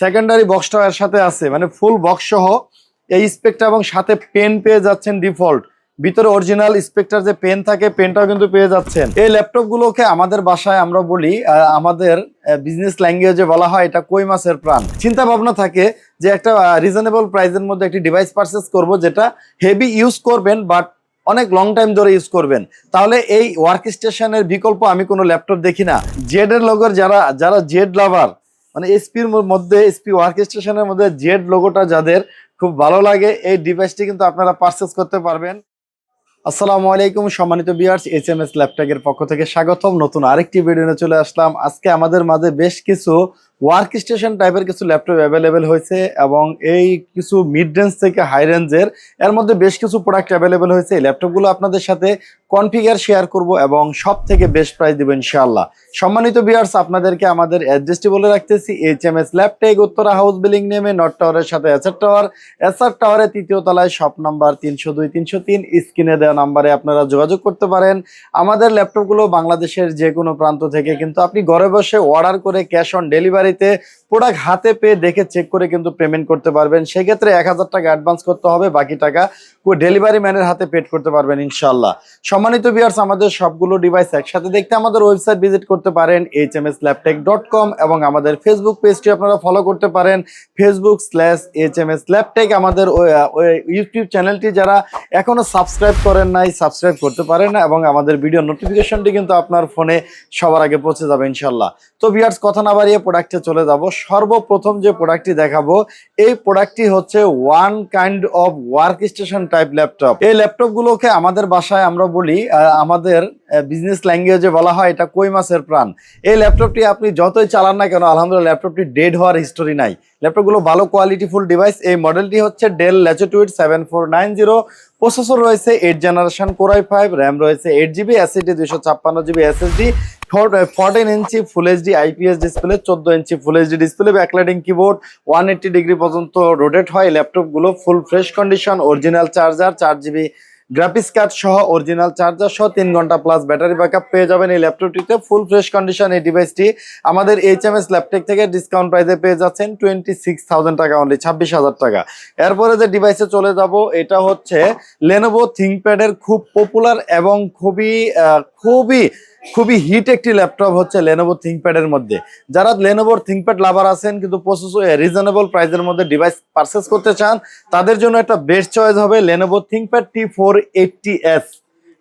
Secondary বক্সটাও এর সাথে আছে মানে ফুল বক্স সহ এই স্পেকটা এবং সাথে পেন পেয়ে যাচ্ছেন ডিফল্ট ভিতরে অরিজিনাল স্পেকটার যে পেন থাকে পেনটাও কিন্তু পেয়ে যাচ্ছেন। এই ল্যাপটপগুলোকে আমাদের বাসায় আমরা বলি আমাদের বিজনেস ল্যাঙ্গুয়েজে বলা হয়, এটা কই মাছের প্রাণ? চিন্তা ভাবনা থাকে যে একটা রিজনেবল প্রাইসের মধ্যে একটি ডিভাইস পারচেস করব যেটা হেভি ইউজ করবেন বাট অনেক লং টাইম ধরে ইউজ করবেন। তাহলে এই ওয়ার্ক স্টেশনের বিকল্প আমি কোনো ল্যাপটপ দেখি না। জেড এর লোগোর যারা যারা জেড লাভার মানে এসপির মধ্যে এসপি ওয়ার্ক স্টেশনের মধ্যে জেড লোগোটা যাদের খুব ভালো লাগে, এই ডিভাইসটি কিন্তু আপনারা পারচেস করতে পারবেন। আসসালামু আলাইকুম, সম্মানিত বিয়ার্স এইচ এম এস ল্যাপটপের পক্ষ থেকে স্বাগতম। নতুন আরেকটি ভিডিও নিয়ে চলে আসলাম। আজকে আমাদের মাঝে বেশ কিছু ওয়ার্ক স্টেশন টাইপের কিছু ল্যাপটপ অ্যাভেলেবেল হয়েছে এবং এই কিছু মিড রেঞ্জ থেকে হাই রেঞ্জের এর মধ্যে বেশ কিছু প্রোডাক্ট অ্যাভেলেবেল হয়েছে। এই ল্যাপটপগুলো আপনাদের সাথে কনফিগার শেয়ার করব এবং সব থেকে বেস্ট প্রাইস দেবো ইনশাআল্লাহ। সম্মানিত বিয়ার্স আপনাদেরকে আমাদের অ্যাড্রেসটি বলে রাখতেছি H M S Laptech Uttara house building নেমে নর্থ টাওয়ারের সাথে এসআর টাওয়ার এসআর টাওয়ারের তৃতীয় তলায় শপ নাম্বার তিনশো দুই, তিনশো তিন স্ক্রিনে দেওয়া নাম্বারে আপনারা যোগাযোগ করতে পারেন। আমাদের ল্যাপটপগুলো বাংলাদেশের যে কোনো প্রান্ত থেকে কিন্তু আপনি ঘরে বসে অর্ডার করে ক্যাশ অন ডেলিভারিতে প্রোডাক্ট হাতে পেয়ে দেখে চেক করে কিন্তু পেমেন্ট করতে পারবেন। সেক্ষেত্রে এক হাজার টাকা অ্যাডভান্স করতে হবে, বাকি টাকা ডেলিভারি ম্যানের হাতে পেড করতে পারবেন ইনশাল্লাহ সম্মানিত বিয়ার্স আমাদের সবগুলো ডিভাইস একসাথে দেখতে আমাদের ওয়েবসাইট ভিজিট করতে পারেন H M S dot com এবং আমাদের ফেসবুক পেজটি আপনারা ফলো করতে পারেন Facebook slash H M S আমাদের ইউটিউব চ্যানেলটি যারা এখনও সাবস্ক্রাইব করেন নাই সাবস্ক্রাইব করতে পারেন না এবং আমাদের ভিডিও নোটিফিকেশনটি কিন্তু আপনার ফোনে সবার আগে পৌঁছে যাবে ইনশাল্লাহ তো বিয়ার্স কথা না বাড়িয়ে প্রোডাক্টে চলে যাব। সর্বপ্রথম যে প্রোডাক্টটি দেখাবো, এই প্রোডাক্টটি হচ্ছে one kind of work station type laptop এই ল্যাপটপগুলোকে আমাদের বাসায় আমরা বলি আহ, আমাদের বিজনেস ল্যাঙ্গুয়েজে বলা হয় এটা কই মাছের প্রাণ? এই ল্যাপটপটি আপনি যতই চালান না কেন আলহামদুলিল্লাহ ল্যাপটপটি ডেড হওয়ার হিস্টোরি নাই। ল্যাপটপগুলো ভালো কোয়ালিটিফুল ডিভাইস এই মডেলটি হচ্ছে Dell Latitude seven four nine zero processor রয়েছে eight generation core i five RAM রয়েছে এইট জিবি এসএসডি দুশো ছাপ্পান্ন GB SSD fourteen inch full HD IPS display চোদ্দ inch full HD display backlighting keyboard one eighty degree পর্যন্ত rotate হয় ল্যাপটপগুলো full fresh condition original charger চার GB graphics card সহ original charger সহ তিন ঘণ্টা প্লাস ব্যাটারি ব্যাকআপ পেয়ে যাবেন এই ল্যাপটপটিতে ফুল ফ্রেশ কন্ডিশন এই ডিভাইসটি আমাদের এইচ এম এস ল্যাপটেক থেকে ডিসকাউন্ট প্রাইসে পেয়ে যাচ্ছেন টোয়েন্টি সিক্স থাউজেন্ড টাকা অনলি ছাব্বিশ হাজার টাকা। এরপরে যে ডিভাইসে চলে যাব, এটা হচ্ছে লেনোভো থিঙ্কপ্যাডের খুব পপুলার এবং খুবই খুবই খুবই হিট একটি ল্যাপটপ হচ্ছে লেনোভো থিঙ্কপ্যাডের মধ্যে। যারা লেনোভোর থিঙ্কপ্যাড লাভার আছেন, কিন্তু রিজনেবল প্রাইসের মধ্যে ডিভাইস পারচেস করতে চান, তাদের জন্য একটা বেস্ট চয়েস হবে Lenovo ThinkPad T four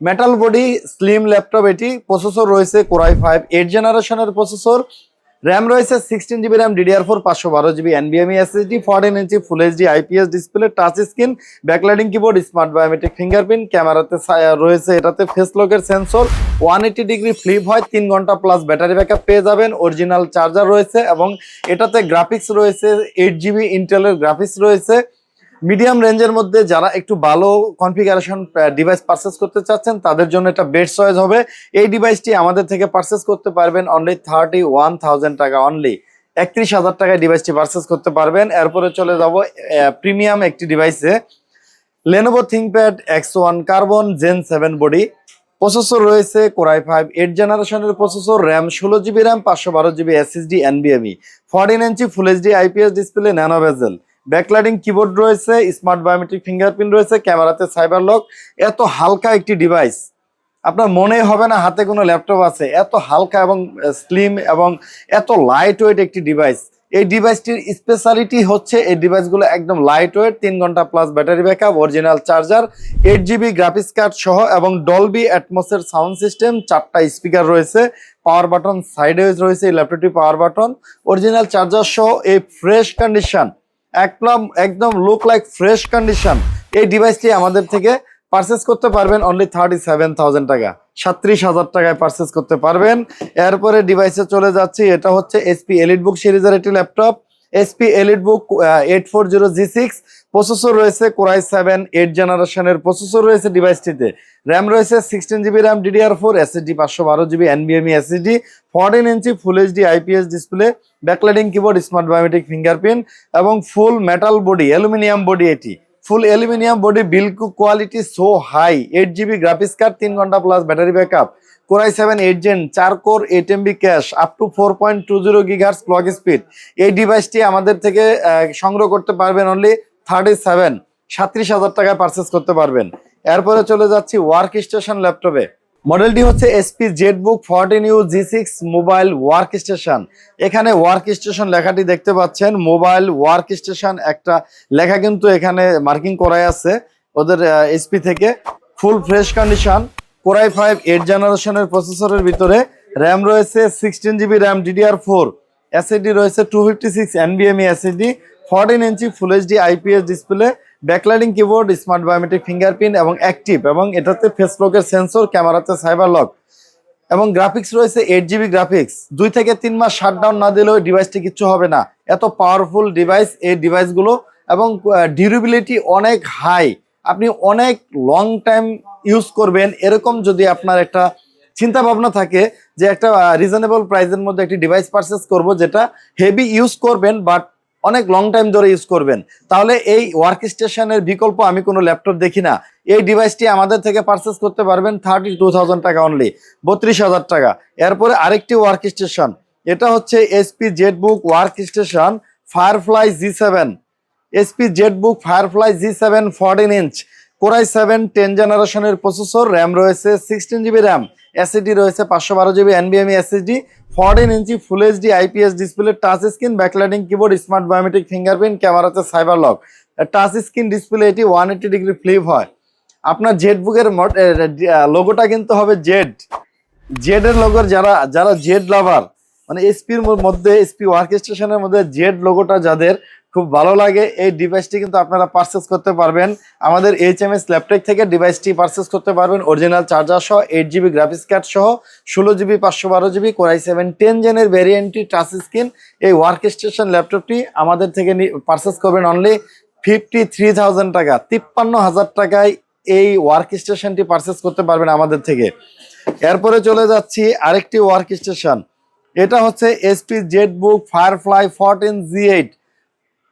metal body slim laptop এটি প্রসেসর রয়েছে কোরাই ফাইভ এইট জেনারেশনের প্রসেসর র্যাম রয়েছে sixteen GB RAM DDR four পাঁচশো বারো GB এনবিএমই SSD fourteen inch full HD IPS display touch screen backlighting keyboard smart biometric fingerprint ক্যামেরাতে রয়েছে এটাতে face লকের sensor one eighty degree flip হয়, তিন ঘণ্টা প্লাস ব্যাটারি ব্যাকআপ পেয়ে যাবেন অরিজিনাল চার্জার রয়েছে এবং এটাতে গ্রাফিক্স রয়েছে এইট জিবি ইন্টেলের গ্রাফিক্স রয়েছে মিডিয়াম রেঞ্জের মধ্যে যারা একটু ভালো কনফিগারেশন ডিভাইস পারচেস করতে চাচ্ছেন, তাদের জন্য এটা বেস্ট চয়েস হবে। এই ডিভাইসটি আমাদের থেকে পারচেস করতে পারবেন অনলি থার্টি ওয়ান টাকা অনলি একত্রিশ হাজার টাকায় ডিভাইসটি পারচেস করতে পারবেন। এরপরে চলে যাব প্রিমিয়াম একটি ডিভাইসে Lenovo ThinkPad X one carbon Gen seven body processor রয়েছে কোরাই ফাইভ এইট জেনারেশনের প্রসেসর র্যাম ষোলো জিবি র্যাম পাঁচশো বারো GB SSD এনবিএমই fourteen inch full HD IPS display nano backlighting keyboard রয়েছে স্মার্ট বায়োমেট্রিক ফিঙ্গারপ্রিন্ট রয়েছে, ক্যামেরাতে সাইবার লক এত হালকা একটি ডিভাইস আপনার মনে হবে না হাতে কোনো ল্যাপটপ আছে, এত হালকা এবং স্লিম এবং এত লাইট ওয়েট একটি ডিভাইস এই ডিভাইসটির স্পেশালিটি হচ্ছে এই ডিভাইসগুলো একদম লাইট ওয়েট তিন ঘণ্টা plus battery backup original charger eight GB graphics card সহ এবং ডলবি অ্যাটমসের সাউন্ড সিস্টেম চারটা স্পিকার রয়েছে পাওয়ার বাটন সাইডে রয়েছে, এই ল্যাপটপটি পাওয়ার বাটন অরিজিনাল চার্জার সহ এই ফ্রেশ কন্ডিশন একদম একদম লুক লাইক ফ্রেশ কন্ডিশন এই ডিভাইসটি আমাদের থেকে পারচেস করতে পারবেন অনলি থার্টি সেভেন থাউজেন্ড টাকা। সাত্রিশ হাজার টাকায় পারচেস করতে পারবেন। এরপরে ডিভাইসে চলে যাচ্ছি, এটা হচ্ছে এসপি এলিট বুক সিরিজের একটি laptop SP elite book eight four zero G six processor রয়েছে কোরাই সেভেন এইট জেনারেশনের প্রসেসর রয়েছে ডিভাইসটিতে র্যাম রয়েছে sixteen GB RAM DDR four SSD পাঁচশো বারো GB এনবিএমই SSD fourteen inch full HD IPS display backlighting keyboard smart biometric fingerprint এবং full metal body aluminium body এটি। Full aluminium body build quality so high eight GB graphics card তিন ঘণ্টা plus battery backup core i seven eight Gen, চার core eight MB cache up to four point two zero gigahertz clock speed এই ডিভাইসটি আমাদের থেকে সংগ্রহ করতে পারবেন অনলি থার্টি সেভেন সাত্রিশ হাজার টাকায় পারচেস করতে পারবেন। এরপরে চলে যাচ্ছি ওয়ার্ক স্টেশন ল্যাপটপে মডেলটি হচ্ছে SP Z book fourteen U G six mobile work station এখানে ওয়ার্ক স্টেশন লেখাটি দেখতে পাচ্ছেন। মোবাইল ওয়ার্ক স্টেশন একটা লেখা কিন্তু এখানে মার্কিং করাই আছে ওদের এসপি থেকে। Full fresh condition core i five eight জেনারেশনের প্রসেসরের ভিতরে র্যাম রয়েছে sixteen GB RAM DDR four SSD রয়েছে two fifty six এনবিএমই SSD fourteen inch full HD IPS display backlighting keyboard smart biometric fingerprint এবং অ্যাক্টিভ এবং এটাতে face লকের sensor ক্যামেরাতে সাইবার লক এবং গ্রাফিক্স রয়েছে এইট জিবি গ্রাফিক্স দুই থেকে তিন মাস শাটডাউন না দিলেও ডিভাইসটি কিচ্ছু হবে না। এত পাওয়ারফুল ডিভাইস এই ডিভাইসগুলো এবং ডিউরেবিলিটি অনেক হাই আপনি অনেক লং টাইম ইউজ করবেন। এরকম যদি আপনার একটা চিন্তা ভাবনা থাকে যে একটা রিজনেবল প্রাইসের মধ্যে একটি ডিভাইস পারচেস করব যেটা হেভি ইউজ করবেন বাট অনেক লং টাইম ধরে ইউজ করবেন, তাহলে এই ওয়ার্ক স্টেশনের বিকল্প আমি কোনো ল্যাপটপ দেখি না। এই ডিভাইসটি আমাদের থেকে পারচেস করতে পারবেন থার্টি টু থাউজেন্ড টাকা অনলি বত্রিশ হাজার টাকা। এরপরে আরেকটি ওয়ার্ক স্টেশন এটা হচ্ছে SP ZBook work station firefly G seven SP ZBook firefly G seven fourteen inch core i seven ten জেনারেশনের প্রসেসর র্যাম রয়েছে সিক্সটিন জিবি র্যাম এসএসডি রয়েছে, পাঁচশো বারো GB এনবিএমই SSD fourteen inch full HD IPS display touch screen backlighting keyboard smart biometric fingerprint ক্যামেরাতে cyber lock touch screen display এটি one eighty degree flip হয়। আপনার Z বুকের লোগোটা কিন্তু হবে জেড জেড এর লোগোর যারা যারা জেড লাভার মানে এসপির মধ্যে এসপি ওয়ার্ক স্টেশনের মধ্যে জেড লোগোটা যাদের খুব ভালো লাগে। এই ডিভাইসটি কিন্তু আপনারা পারচেস করতে পারবেন। আমাদের এইচ এম এস ল্যাপটপ থেকে ডিভাইসটি পারচেস করতে পারবেন। অরিজিনাল চার্জার সহ এইট জিবি গ্রাফিক্স কার্ড সহ ষোলো জিবি পাঁচশো বারো GB core i seven ten জেনের ভ্যারিয়েন্টটি টাচ স্ক্রিন এই ওয়ার্ক স্টেশন ল্যাপটপটি আমাদের থেকে পারচেস করবেন অনলি ফিফটি থ্রি থাউজেন্ড টাকা। তিপ্পান্ন হাজার টাকায় এই ওয়ার্ক স্টেশনটি পারচেস করতে পারবেন আমাদের থেকে। এরপরে চলে যাচ্ছি আরেকটি ওয়ার্ক স্টেশন এটা হচ্ছে HP ZBook Firefly fourteen G eight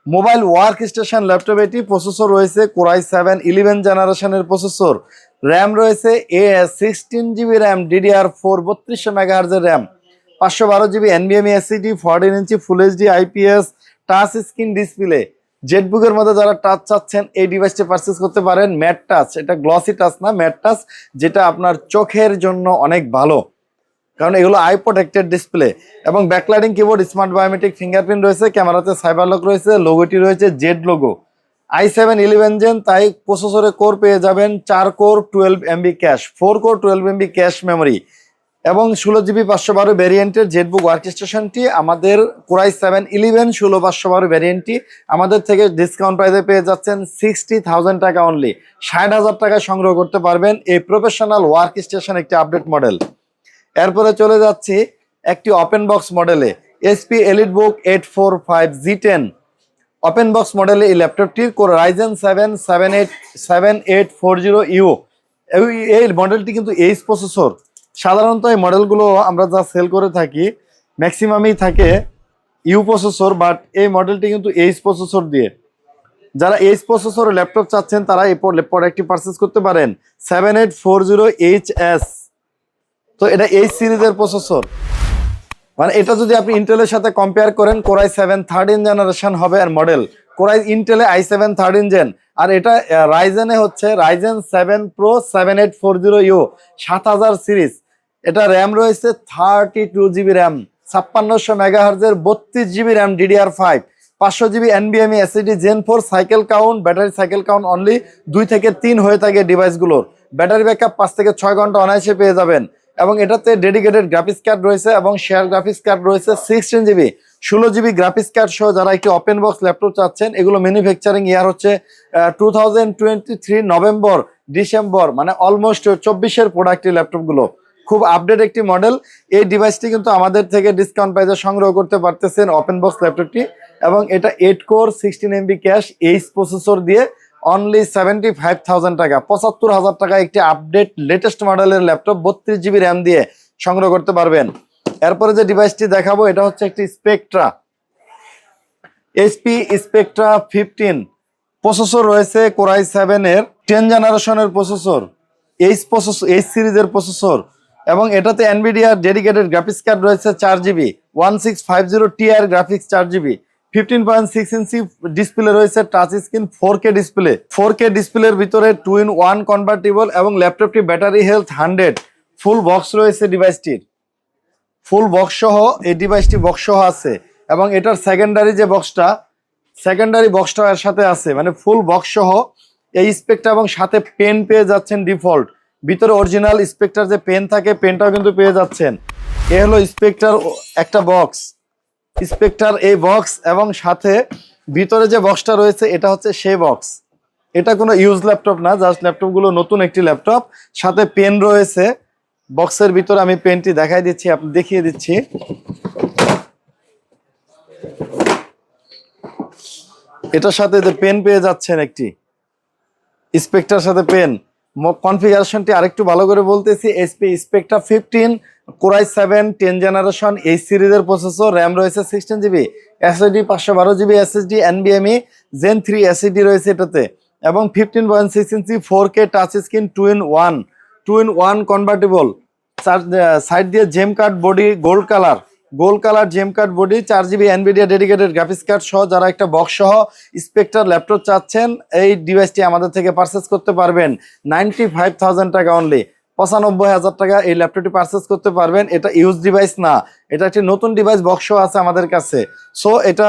mobile work station, laptop এটি, প্রসেসর রয়েছে কোরাই সেভেন, ইলেভেন জেনারেশনের প্রসেসর। র্যাম রয়েছে a sixteen GB RAM DDR four বত্রিশশো মেগাহার্জের র্যাম পাঁচশো বারো GB এনবিএমই SSD fourteen inch full HD IPS touch screen display জেটবুকের মধ্যে যারা টাচ চাচ্ছেন, এই ডিভাইসটি পারচেস করতে পারেন। ম্যাট টাচ এটা গ্লসি টাচ না ম্যাট টাচ যেটা আপনার চোখের জন্য অনেক ভালো। কারণ এগুলো আই প্রোটেক্টেড ডিসপ্লে এবং backlighting keyboard smart biometric fingerprint রয়েছে, ক্যামেরাতে সাইবার লক রয়েছে লোগোটি রয়েছে Z logo i seven eleven Gen তাই প্রসেসরে কোর পেয়ে যাবেন চার core twelve MB cache four core twelve MB cache memory এবং ষোলো জিবি পাঁচশো বারো ভ্যারিয়েন্টের জেটবুক স্টেশনটি আমাদের কোরাই সেভেন ইলেভেন ষোলো পাঁচশো বারো ভ্যারিয়েন্টটি আমাদের থেকে ডিসকাউন্ট প্রাইসে পেয়ে যাচ্ছেন সিক্সটি থাউজেন্ড টাকা অনলি ষাট হাজার টাকা সংগ্রহ করতে পারবেন এই প্রফেশনাল ওয়ার্ক স্টেশন একটি আপডেট মডেল এরপরে চলে যাচ্ছি একটি ওপেন বক্স মডেলে SP EliteBook eight four five G ten open box মডেলে এই ল্যাপটপটির Ryzen seven seven eight seven eight four zero U এই মডেলটি কিন্তু এইচ প্রসেসর সাধারণত এই মডেলগুলো আমরা যা সেল করে থাকি ম্যাক্সিমামই থাকে ইউ প্রসেসর বাট এই মডেলটি কিন্তু এইচ প্রসেসর দিয়ে। যারা এইচ প্রসেসর ল্যাপটপ চাচ্ছেন, তারা এই প্রোডাক্টটি পারচেস করতে পারেন। Seven eight four zero H S তো এটা এই সিরিজের প্রসেসর। মানে এটা যদি আপনি ইন্টেলের সাথে কম্পেয়ার করেন কোরাই সেভেন থার্টিন জেনারেশন হবে আর মডেল কোরাই ইন্টেলে আই সেভেন থার্টিন জেন আর এটা রাইজেনে হচ্ছে Ryzen seven pro seven eight four zero U সাত হাজার সিরিজ। এটা র্যাম রয়েছে থার্টি টু জিবি র্যাম ছাপ্পান্নশো মেগাহার্জের বত্রিশ জিবি র্যাম ডিডিআর ফাইভ পাঁচশো GB এনবিএমই SSD Gen four cycle count battery cycle count only দুই থেকে তিন হয়ে থাকে ডিভাইসগুলোর ব্যাটারি ব্যাকআপ পাঁচ থেকে ছয় ঘণ্টা অনায়াসে পেয়ে যাবেন। এবং এটাতে ডেডিকেটেড গ্রাফিক্স কার্ড রয়েছে এবং শেয়ার গ্রাফিক্স কার্ড রয়েছে সিক্সটিন জিবি ষোলো জিবি গ্রাফিক্স কার্ড সহ যারা একটি ওপেন বক্স ল্যাপটপ চাচ্ছেন, এগুলো ম্যানুফ্যাকচারিং ইয়ার হচ্ছে টু নভেম্বর ডিসেম্বর মানে অলমোস্ট চব্বিশের প্রোডাক্ট ল্যাপটপগুলো খুব আপডেট একটি মডেল এই ডিভাইসটি কিন্তু আমাদের থেকে ডিসকাউন্ট প্রাইসে সংগ্রহ করতে পারতেছেন ওপেন বক্স ল্যাপটপটি এবং এটা eight core sixteen MB cache H processor দিয়ে অনলি সেভেন্টি ফাইভ থাউজেন্ড টাকা। পঁচাত্তর হাজার টাকা একটি আপডেট লেটেস্ট মডেলের ল্যাপটপ বত্রিশ জিবি র্যাম দিয়ে সংগ্রহ করতে পারবেন। এরপরে যে ডিভাইসটি দেখাবো, এটা হচ্ছে একটি Spectre SP Spectre fifteen processor রয়েছে কোরাই সেভেনের টেন জেনারেশনের প্রসেসর এইচ প্রসেসর এইচ সিরিজের প্রসেসর এবং এটাতে এনভিডিয়ার ডেডিকেটেড গ্রাফিক্স কার্ড রয়েছে চার GB one six five zero Ti graphics চার GB fifteen point six inch display রয়েছে touch screen four K display four K ডিসপ্লের ভিতরে টু ইন ওয়ান কনভার্টেবল এবং ল্যাপটপটি battery health hundred full box রয়েছে ডিভাইসটির ফুল বক্স সহ এই ডিভাইসটি বক্স সহ আছে এবং এটার সেকেন্ডারি যে বক্সটা সেকেন্ডারি বক্সটা এর সাথে আছে। মানে ফুল বক্স সহ এই স্পেকটা এবং সাথে পেন পেয়ে যাচ্ছেন ডিফল্ট ভিতরে অরিজিনাল স্পেকটার যে পেন থাকে পেনটাও কিন্তু পেয়ে যাচ্ছেন। এ হলো স্পেকটার একটা বক্স স্পেকটার এই বক্স এবং সাথে ভিতরে যে বক্সটা রয়েছে, এটা হচ্ছে সেই বক্স। এটা কোনো ইউজ ল্যাপটপ না জাস্ট ল্যাপটপগুলো নতুন একটি ল্যাপটপ সাথে পেন রয়েছে। বক্সের ভিতরে আমি পেনটি দেখাই দিচ্ছি, আপনি দেখিয়ে দিচ্ছি। এটার সাথে যে পেন পেয়ে যাচ্ছেন একটি স্পেকটার সাথে পেন কনফিগারেশনটি আরেকটু ভালো করে বলতেছি SP Spectre fifteen core i seven, ten generation, এই সিরিজের প্রসেসর র্যাম রয়েছে সিক্সটিন জিবি এসএসডি পাঁচশো বারো জিবি এসএসডি এনবিএমই জেন থ্রি এসএসডি রয়েছে এটাতে। এবং fifteen point six inch four K touch screen two in one two in one convertible side দিয়ে gem cut body gold colour gold colour gem cut body চার GB NVIDIA dedicated graphics card সহ যারা একটা box সহ spectre laptop চাচ্ছেন, এই ডিভাইসটি আমাদের থেকে পারচেস করতে পারবেন। নাইনটি ফাইভ থাউজেন্ড টাকা অনলি পঁচানব্বই হাজার টাকা এই ল্যাপটপটি পারচেস করতে পারবেন। এটা ইউজ ডিভাইস না। এটা একটি নতুন ডিভাইস বক্স আছে আমাদের কাছে। সো এটা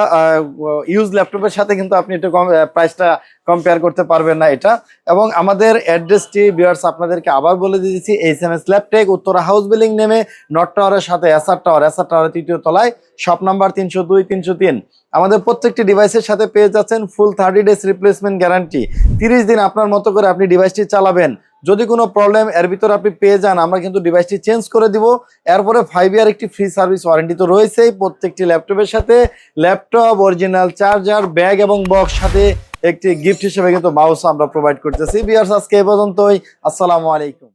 ইউজ ল্যাপটপের সাথে কিন্তু আপনি এটা প্রাইসটা কম্পেয়ার করতে পারবেন না এটা। এবং আমাদের অ্যাড্রেসটি বিয়ার্স আপনাদেরকে আবার বলে দিয়েছি H M S Laptech Uttara house building নেমে নট টাওয়ারের সাথে এসআর টাওয়ার এসআর টাওয়ারের তৃতীয় তলায় শপ নাম্বার তিনশো দুই, তিনশো তিন। আমাদের প্রত্যেকটি ডিভাইসের সাথে পেয়ে যাচ্ছেন full thirty days replacement guarantee তিরিশ দিন আপনার মতো করে আপনি ডিভাইসটি চালাবেন। যদি কোনো প্রবলেম এর ভিতরে আপনি পেয়ে যান, আমরা কিন্তু ডিভাইসটি চেঞ্জ করে দিব। এরপরে ফাইভ ইয়ার একটি ফ্রি সার্ভিস ওয়ারেন্টি তো রয়েছেই প্রত্যেকটি ল্যাপটপের সাথে। ল্যাপটপ অরিজিনাল চার্জার ব্যাগ এবং বক্স সাথে একটি গিফট হিসেবে কিন্তু মাউস আমরা প্রোভাইড করতেছি। বিয়ার্স আজকে এ পর্যন্তই। আসসালামু আলাইকুম।